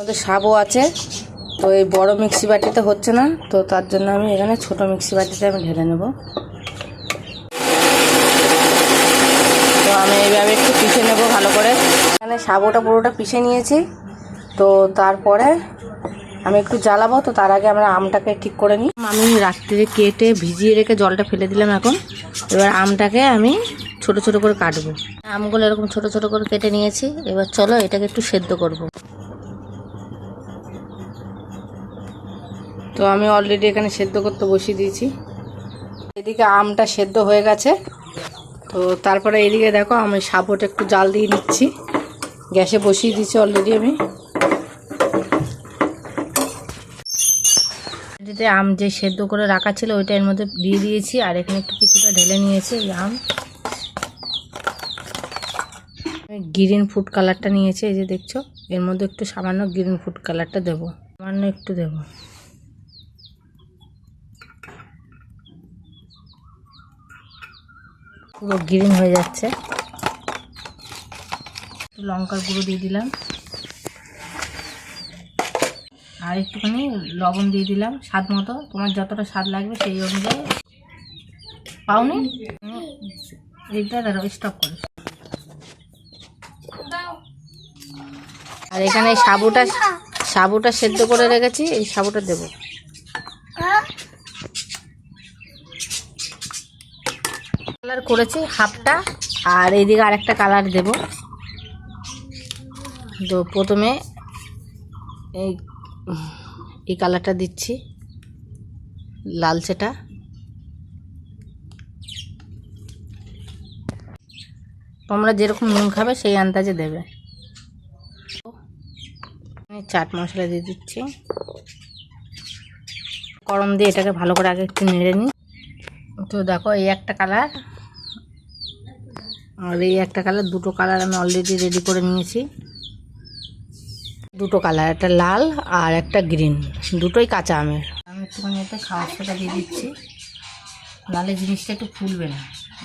আমাদের সাবও আছে। তো এই বড় মিক্সি বাটিতে হচ্ছে না, তো তার জন্য আমি এখানে ছোট মিক্সি বাটিতে আমি ঢেলে নেব। তো আমি এইভাবে একটু পিষে নেব ভালো করে। এখানে সাবোটা পুরোটা পিষে নিয়েছি। তো তারপরে আমি একটু জ্বালাবো, তো তার আগে আমরা আমটাকে ঠিক করে নিই। আমি রাত্রিরে কেটে ভিজিয়ে রেখে জলটা ফেলে দিলাম এখন। এবার আমটাকে আমি ছোট ছোট করে কাটবো। আমগুলো এরকম ছোট ছোট করে কেটে নিয়েছি। এবার চলো এটাকে একটু সেদ্ধ করব। তো আমি অলরেডি এখানে সেদ্ধ করতে বসিয়ে দিয়েছি। এদিকে আমটা সেদ্ধ হয়ে গেছে। তো তারপরে এদিকে দেখো আমি সাবুটা একটু জাল দিয়ে নিচ্ছি। গ্যাসে বসিয়ে দিয়েছি অলরেডি আমি। এটিতে আম যে সেদ্ধ করে রাখা ছিল, ওইটা এর মধ্যে দিয়ে দিয়েছি। আর এখানে একটু কিছুটা ঢেলে নিয়েছি এই আম। গ্রিন ফুড কালারটা নিয়েছি, এই যে দেখছ? এর মধ্যে একটু সামান্য গ্রিন ফুড কালারটা দেবো। সামান্য একটু দেবো। পুরো গ্রিন হয়ে যাচ্ছে। লঙ্কার গুঁড়ো দিয়ে দিলাম। আর একটুখানি লবণ দিয়ে দিলাম, স্বাদ মতো। তোমার যতটা স্বাদ লাগবে সেই অনুযায়ী। পাওনি? এইটা দাঁড়াও স্টপ করো। আর এখানে সাবুটা সাবুটা সেদ্ধ করে রেখেছি, এই সাবুটা দেবো। কালার করেছি, হাফটা। আর এইদিকে আরেকটা কালার দেব। তো প্রথমে এই এই কালারটা দিচ্ছি লালচেটা তোমরা যেরকম নুন খাবে সেই আন্দাজে দেবে। চাট মশলা দিয়ে দিচ্ছি। গরম দিয়ে এটাকে ভালো করে আগে একটু নেড়ে নিই। তো দেখো, এই একটা কালার। আর এই একটা কালার, দুটো কালার আমি অলরেডি রেডি করে নিয়েছি। দুটো কালার, একটা লাল আর একটা গ্রিন দুটোই কাঁচা আমের। আমি একটুখানি এতে খাওয়ার দিয়ে দিচ্ছি। নাহলে জিনিসটা একটু ফুলবে না,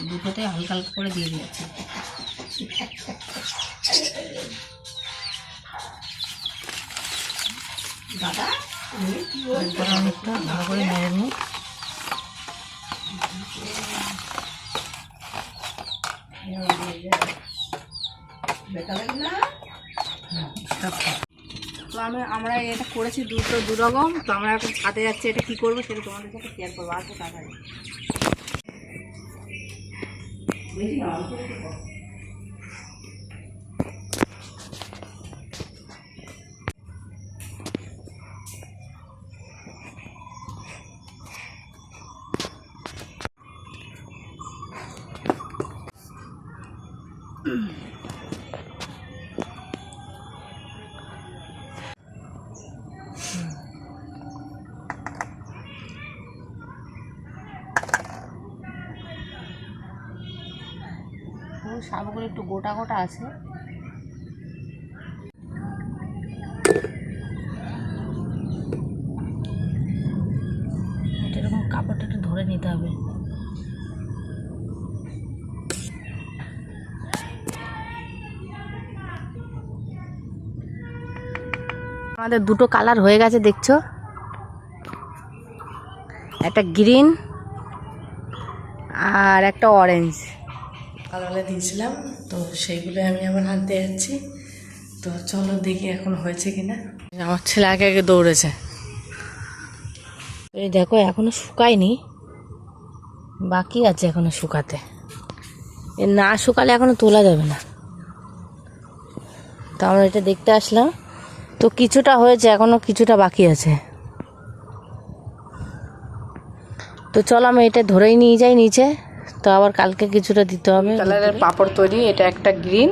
দুটোতে হালকা হালকা করে দিয়ে দিচ্ছি আমি একটু ভালো করে নেড়ে নিই। তো আমি, আমরা এটা করেছি দুটো দুরকম, তো আমরা এখন হাতে যাচ্ছি, এটা কী করব সেটা তোমাদের সাথে শেয়ার করব আসব তাড়াতাড়ি। সাবগুলো একটু গোটা গোটা আছে। এরকম কাপড়টা একটু ধরে নিতে হবে। আমাদের দুটো কালার হয়ে গেছে, দেখছ? একটা গ্রিন আর একটা অরেঞ্জ সকালবেলা দিয়েছিলাম, তো সেইগুলো আমি আবার আনতে যাচ্ছি। তো চলো দেখি এখন হয়েছে কিনা। আমার ছেলে আগে আগে দৌড়েছে। এই দেখো, এখনও শুকায়নি। বাকি আছে এখনও শুকাতে। এ না শুকালে এখনও তোলা যাবে না। তো আমরা এটা দেখতে আসলাম। তো কিছুটা হয়েছে, এখনও কিছুটা বাকি আছে। তো চলো আমি এটা ধরেই নিয়ে যাই নিচে। তো আবার কালকে কিছুটা দিতে হবে কালারের পাপড় তৈরি এটা একটা গ্রিন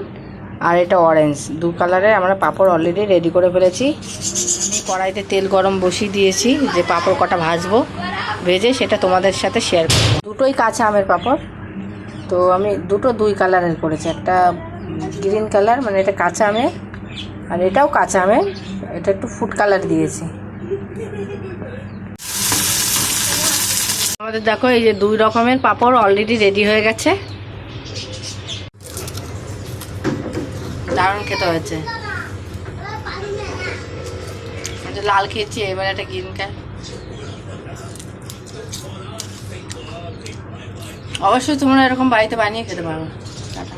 আর এটা অরেঞ্জ দু কালারের আমরা পাপড় অলরেডি রেডি করে ফেলেছি। আমি কড়াইতে তেল গরম বসিয়ে দিয়েছি যে পাপড় কটা ভাজবো ভেজে সেটা তোমাদের সাথে শেয়ার করব। দুটোই কাঁচা আমের পাপড়। তো আমি দুটো দুই কালারের করেছি একটা গ্রিন কালার মানে এটা কাঁচা আমের আর এটাও কাঁচা আমের এটা একটু ফুড কালার দিয়েছি। আমাদের দেখো এই যে দুই রকমের পাপড় অলরেডি রেডি হয়ে গেছে। দারুণ খেতে হয়েছে। লাল খেয়েছি, এবার একটা গ্রিন খাই অবশ্যই তোমরা এরকম বাড়িতে বানিয়ে খেতে পারো। টাটা।